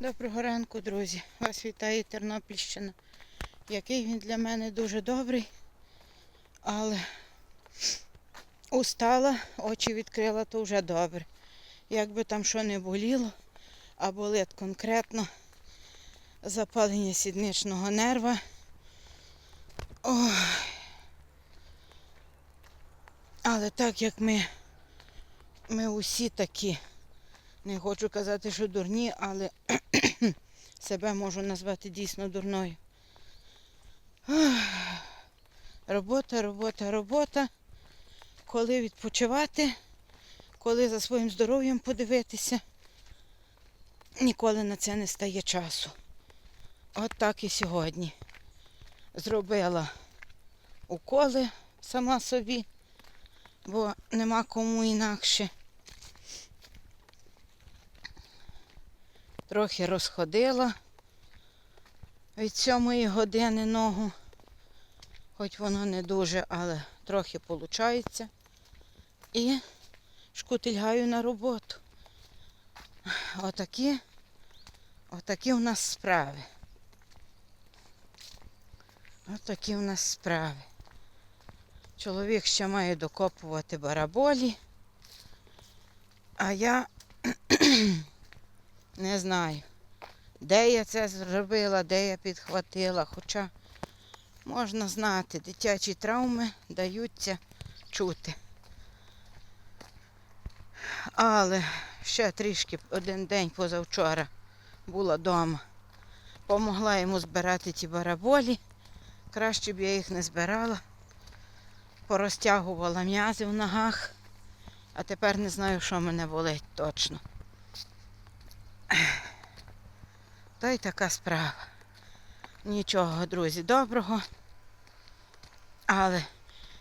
Доброго ранку, друзі. Вас вітає Тернопільщина. Який він для мене дуже добрий, але устала, очі відкрила, то вже добре. Як би там що не боліло, а болить конкретно запалення сідничного нерва. Ой. Але так як ми, ми усі такі, не хочу казати, що дурні, але себе можу назвати дійсно дурною. Робота, робота, робота. Коли відпочивати, коли за своїм здоров'ям подивитися, ніколи на це не стає часу. От так і сьогодні. Зробила уколи сама собі, бо нема кому інакше. Трохи розходила від сьомої години ногу, хоч воно не дуже, але трохи виходить. І шкутильгаю на роботу. Отакі, отакі у нас справи. Отакі у нас справи. Чоловік ще має докопувати бараболі, а я не знаю, де я це зробила, де я підхватила. Хоча можна знати, дитячі травми даються чути. Але ще трішки один день позавчора була вдома. Помогла йому збирати ті бараболі. Краще б я їх не збирала. Порозтягувала м'язи в ногах, а тепер не знаю, що мене болить точно. Та й така справа. Нічого, друзі, доброго. Але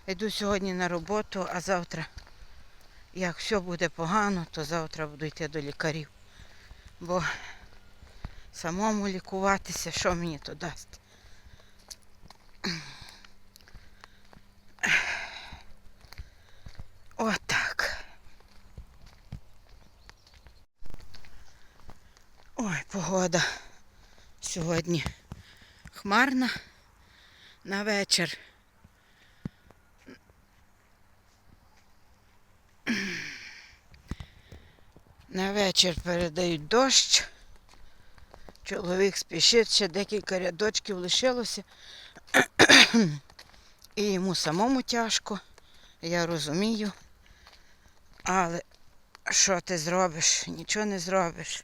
йду сьогодні на роботу, а завтра, як все буде погано, то завтра буду йти до лікарів. Бо самому лікуватися, що мені то дасть. Ой, погода сьогодні хмарна на вечір. На вечір передають дощ. Чоловік спішить, ще декілька рядочків лишилося. І йому самому тяжко, я розумію. Але що ти зробиш? Нічого не зробиш.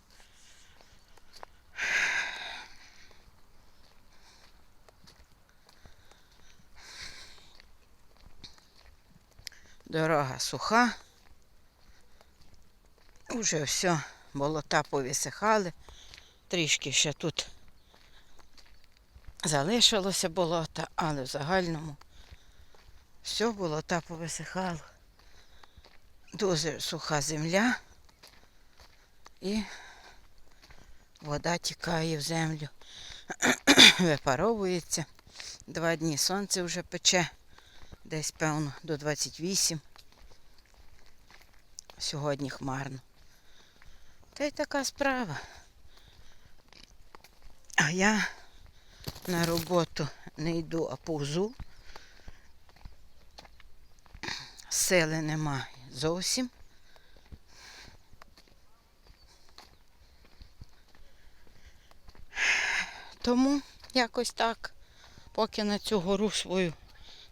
Дорога суха. Уже все, болота повисихали. Трішки ще тут залишилося болота, але в загальному все болота повисихало. Дуже суха земля і вода тікає в землю, випаровується. Два дні сонце вже пече, десь, певно, до 28. Сьогодні хмарно. Та й така справа. А я на роботу не йду, а повзу. Сили немає зовсім. Тому якось так, поки на цю гору свою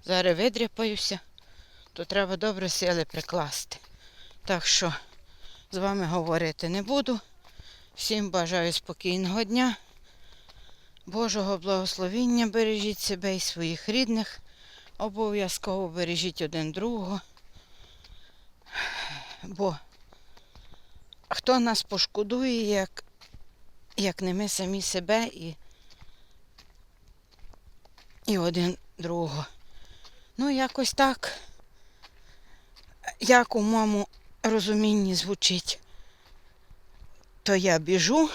зараз видряпаюся, то треба добре сили прикласти. Так що з вами говорити не буду. Всім бажаю спокійного дня, Божого благословіння, бережіть себе і своїх рідних. Обов'язково бережіть один другого. Бо хто нас пошкодує, як, як не ми самі себе і, і один другого. Ну, якось так, як у моєму розумінні звучить, то я біжу.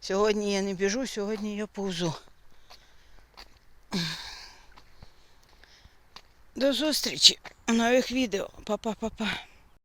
Сьогодні я не біжу, сьогодні я повзу. До зустрічі у нових відео. Па-па-па-па.